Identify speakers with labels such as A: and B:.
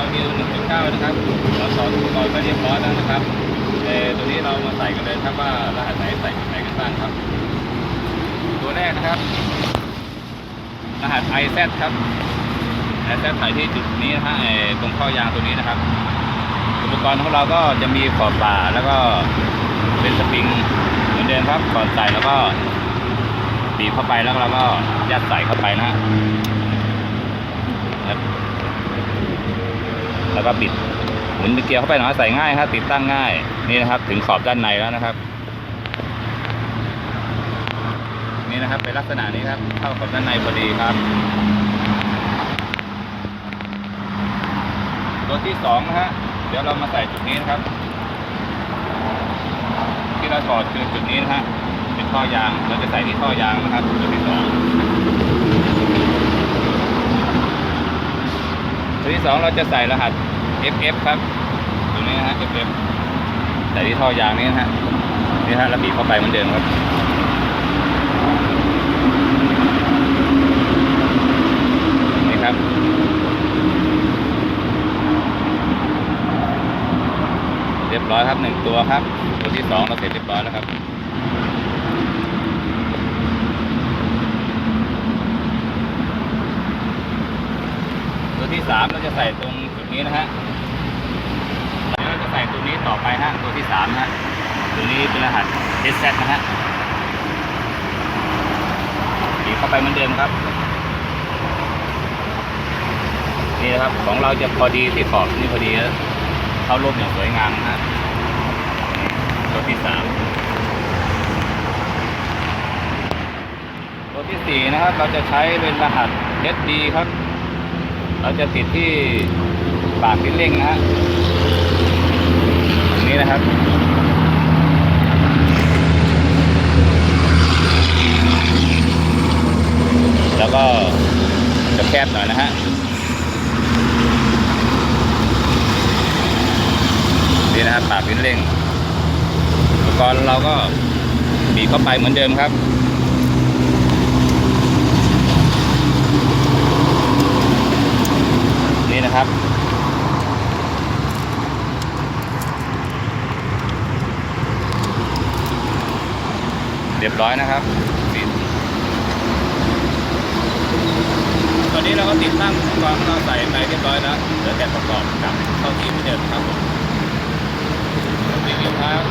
A: เรามีหนึ่งจุดเก้านะครับเราสอนอุปกรณ์ไปเรียบร้อยแล้วนะครับแต่ตัวนี้เรามาใส่กันเลยครับว่ารหัสไหนใส่จุดไหนกันบ้างครับ ตัวแรกนะครับ รหัส IZ ครับ IZ ถ่ายที่จุดนี้นะฮะเอ่อตรงข้อยางตัวนี้นะครับ อุปกรณ์ของเราก็จะมีขอบบ่าแล้วก็เป็นสปริงเหมือนเดิมครับก่อนใส่แล้วก็บีบเข้าไปแล้วเราก็ยัดใส่เข้าไปนะฮะ แล้วก็ปิดหมุนเกียร์เข้าไปหน่อยใส่ง่ายครับติดตั้งง่ายนี่นะครับ ถึงขอบด้านในแล้วนะครับ นี่นะครับเป็นลักษณะนี้ครับ เข้ากับด้านในพอดีครับตัวที่สองนะฮะเดี๋ยวเรามาใส่จุดนี้นะครับ ที่เราถอดคือจุดนี้นะฮะเป็นท่อยางเราจะใส่ที่ท่อยางนะครับตัวที่สองตัวที่สองเราจะใส่รหัส FF ครับตรงนี้นะฮะ FF ใส่ที่ท่อยางนี้นะฮะนี่ฮะแล้วบีบเข้าไปเหมือนเดิมครับนี่ครับเรียบร้อยครับหนึ่งตัวครับ ตัวที่สองเราเสร็จเรียบร้อยแล้วครับ ที่สามเราจะใส่ตรงจุดนี้นะฮะเดี๋ยวเราจะใส่ตัวนี้ต่อไปฮะตัวที่สามฮะตัวนี้เป็นรหัส SZ นะฮะบีบเข้าไปเหมือนเดิมครับนี่นะครับของเราจะพอดีที่ขอบนี่พอดีแล้วเข้ารูปอย่างสวยงามนะฮะตัวที่สามตัวที่สี่นะครับเราจะใช้เป็นรหัส SD ครับ เราจะติดที่ปากที่เร่งนะฮะตรงนี้นะครับแล้วก็จะแคบหน่อยนะฮะนี่นะครับปากลิ้นเร่งอุปกรณ์เราก็บีบเข้าไปเหมือนเดิมครับ นะครับ เรียบร้อยนะครับปิดตอนนี้เราก็ติดตั้งอุปกองเราใส่ไปเรียบร้อยแล้วเหลือแต่ประกอบกับเข้าที่เหมือนเดิมครับผมรีวิวครับ